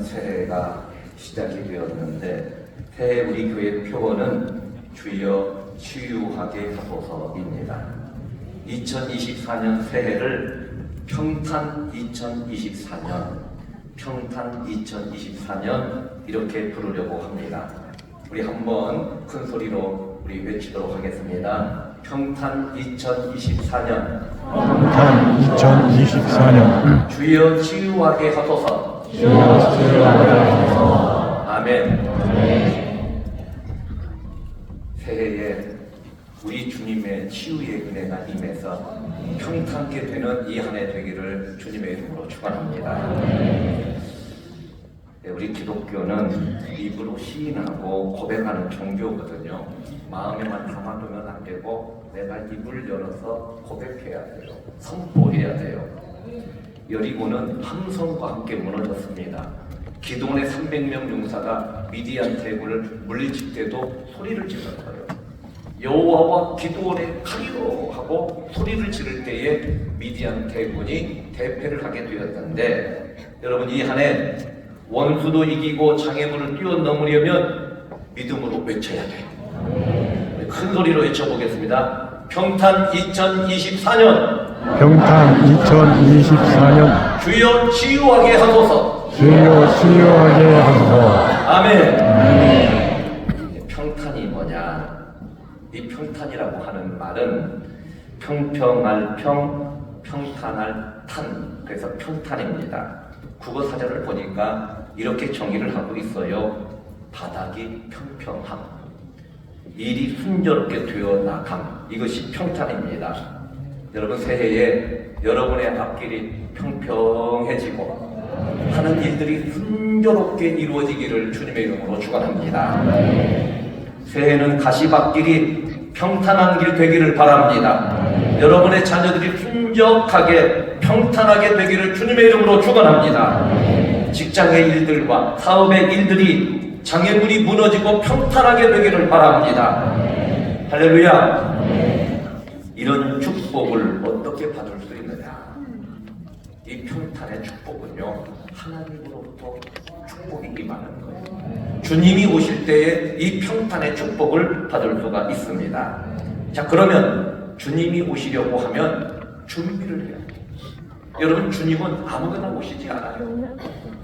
새해가 시작이 되었는데 새해 우리 교회 표어는 주여 치유하게 하소서입니다. 2024년 새해를 평탄 2024년, 평탄 2024년 이렇게 부르려고 합니다. 우리 한번 큰 소리로 우리 외치도록 하겠습니다. 평탄 2024년, 평탄 2024년 주여 치유하게 하소서. 아멘. 새해에 우리 주님의 치유의 은혜가 임해서 평탄케 되는 이 한 해 되기를 주님의 이름으로 축원합니다. 네, 우리 기독교는 입으로 시인하고 고백하는 종교거든요. 마음에만 담아두면 안 되고 내가 입을 열어서 고백해야 돼요. 선포해야 돼요. 여리고는 함성과 함께 무너졌습니다. 기도원의 300명 용사가 미디안 대군을 물리칠 때도 소리를 질렀어요. 여호와와 기도원의 칼이로 하고 소리를 지를 때에 미디안 대군이 대패를 하게 되었는데 여러분 이 한 해 원수도 이기고 장애물을 뛰어넘으려면 믿음으로 외쳐야 돼요. 큰 소리로 외쳐보겠습니다. 평탄 2024년 평탄 2024년 주여 치유하게 하소서. 주여 치유하게 하소서 아멘. 평탄이 뭐냐? 이 평탄이라고 하는 말은 평평할 평, 평탄할 탄. 그래서 평탄입니다. 국어 사전을 보니까 이렇게 정의를 하고 있어요. 바닥이 평평함. 일이 순조롭게 되어 나감. 이것이 평탄입니다. 여러분 새해에 여러분의 앞길이 평평해지고 하는 일들이 순조롭게 이루어지기를 주님의 이름으로 축원합니다. 새해는 가시밭길이 평탄한 길 되기를 바랍니다. 여러분의 자녀들이 순적하게 평탄하게 되기를 주님의 이름으로 축원합니다. 직장의 일들과 사업의 일들이 장애물이 무너지고 평탄하게 되기를 바랍니다. 할렐루야. 이런 축복을 어떻게 받을 수 있느냐? 이 평탄의 축복은요 하나님으로부터 축복이 임하는 거예요. 주님이 오실 때에 이 평탄의 축복을 받을 수가 있습니다. 자 그러면 주님이 오시려고 하면 준비를 해야 돼요. 여러분 주님은 아무거나 오시지 않아요.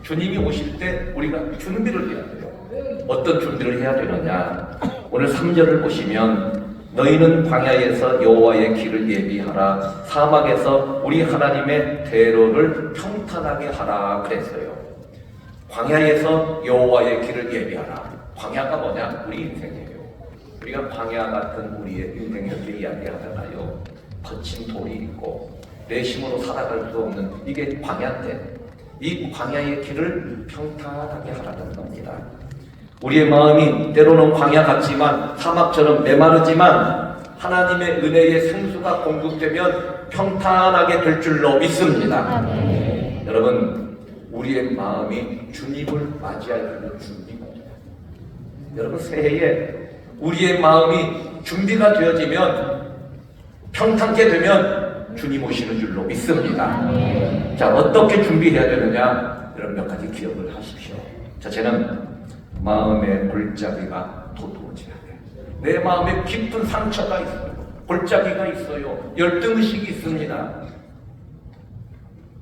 주님이 오실 때 우리가 준비를 해야 돼요. 어떤 준비를 해야 되느냐? 오늘 3절을 보시면 너희는 광야에서 여호와의 길을 예비하라 사막에서 우리 하나님의 대로를 평탄하게 하라 그랬어요. 광야에서 여호와의 길을 예비하라. 광야가 뭐냐? 우리 인생이에요. 우리가 광야 같은 우리의 인생에서 이야기하잖아요. 거친 돌이 있고 내 힘으로 살아갈 수 없는 이게 광야인데 이 광야의 길을 평탄하게 하라는 겁니다. 우리의 마음이 때로는 광야 같지만 사막처럼 메마르지만 하나님의 은혜의 생수가 공급되면 평탄하게 될 줄로 믿습니다. 여러분, 우리의 마음이 주님을 맞이할 돼요. 여러분, 새해에 우리의 마음이 준비가 되어지면 평탄케 되면 주님 오시는 줄로 믿습니다. 자, 어떻게 준비해야 되느냐? 여러분 몇 가지 기억을 하십시오. 자, 저는 마음의 골짜기가 돼. 내 마음에 깊은 상처가 있어요. 골짜기가 있어요. 열등의식이 있습니다.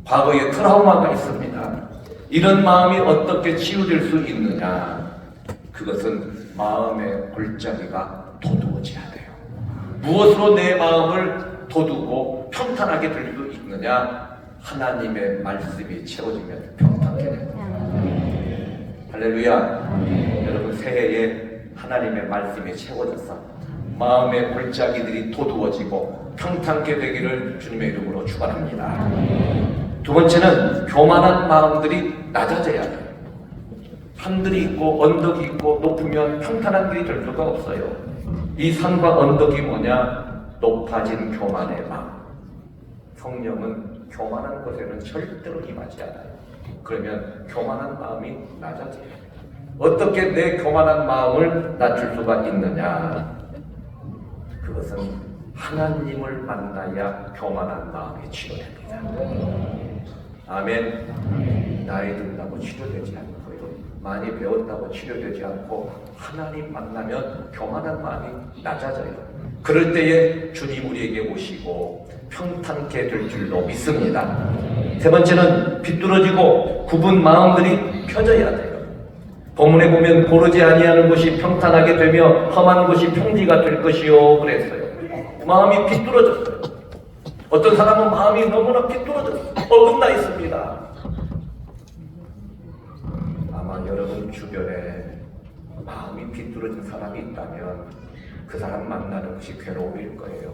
과거에 트라우마가 있습니다. 이런 마음이 어떻게 치유될 수 있느냐? 그것은 마음의 골짜기가 도두어져야 돼요. 무엇으로 내 마음을 도두고 평탄하게 될수 있느냐? 하나님의 말씀이 채워지면 평탄하게 됩니다. 할렐루야. 여러분 새해에 하나님의 말씀이 채워져서 마음의 골짜기들이 도두어지고 평탄케 되기를 주님의 이름으로 축원합니다. 두 번째는 교만한 마음들이 낮아져야 돼요. 산들이 있고 언덕이 있고 높으면 평탄한 길이 될 수가 없어요. 이 산과 언덕이 뭐냐? 높아진 교만의 마음. 성령은 교만한 것에는 절대로 임하지 않아요. 그러면 교만한 마음이 낮아져요. 어떻게 내 교만한 마음을 낮출 수가 있느냐? 그것은 하나님을 만나야 교만한 마음이 치료됩니다. 아멘. 나이 든다고 치료되지 않고요. 많이 배웠다고 치료되지 않고 하나님 만나면 교만한 마음이 낮아져요. 그럴 때에 주님 우리에게 오시고 평탄케 될 줄로 믿습니다. 세 번째는 비뚤어지고 굽은 마음들이 펴져야 돼요. 본문에 보면 고르지 아니하는 것이 평탄하게 되며 험한 것이 평지가 될 것이요 그랬어요. 마음이 비뚤어졌어요. 어떤 사람은 마음이 너무나 비뚤어졌어요. 어긋나 있습니다. 아마 여러분 주변에 마음이 비뚤어진 사람이 있다면 그 사람 만나는 것이 괴로움일 거예요.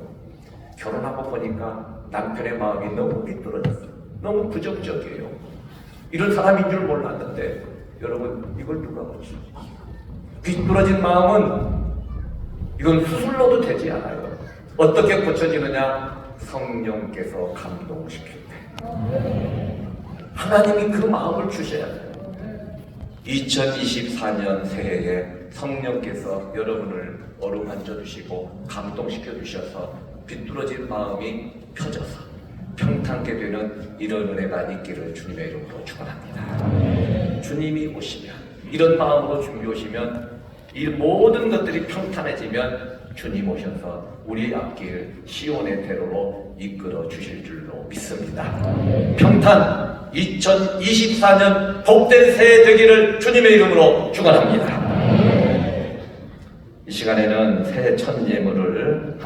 결혼하고 보니까 남편의 마음이 너무 비뚤어졌어요. 너무 부정적이에요. 이런 사람인 줄 몰랐는데 여러분 이걸 누가 고치지? 비뚤어진 마음은 이건 수술로도 되지 않아요. 어떻게 고쳐지느냐? 성령께서 감동시킬 때. 하나님이 그 마음을 주셔야 돼요. 2024년 새해에 성령께서 여러분을 어루만져 주시고 감동시켜 주셔서 비뚤어진 마음이 펴져서 평탄케 되는 이런 은혜가 있기를 주님의 이름으로 축원합니다. 주님이 오시면 이런 마음으로 준비 오시면 이 모든 것들이 평탄해지면 주님 오셔서 우리 앞길 시온의 대로로 이끌어 주실 줄로 믿습니다. 평탄 2024년 복된 새해 되기를 주님의 이름으로 축원합니다. 이 시간에는 새해 첫 예물을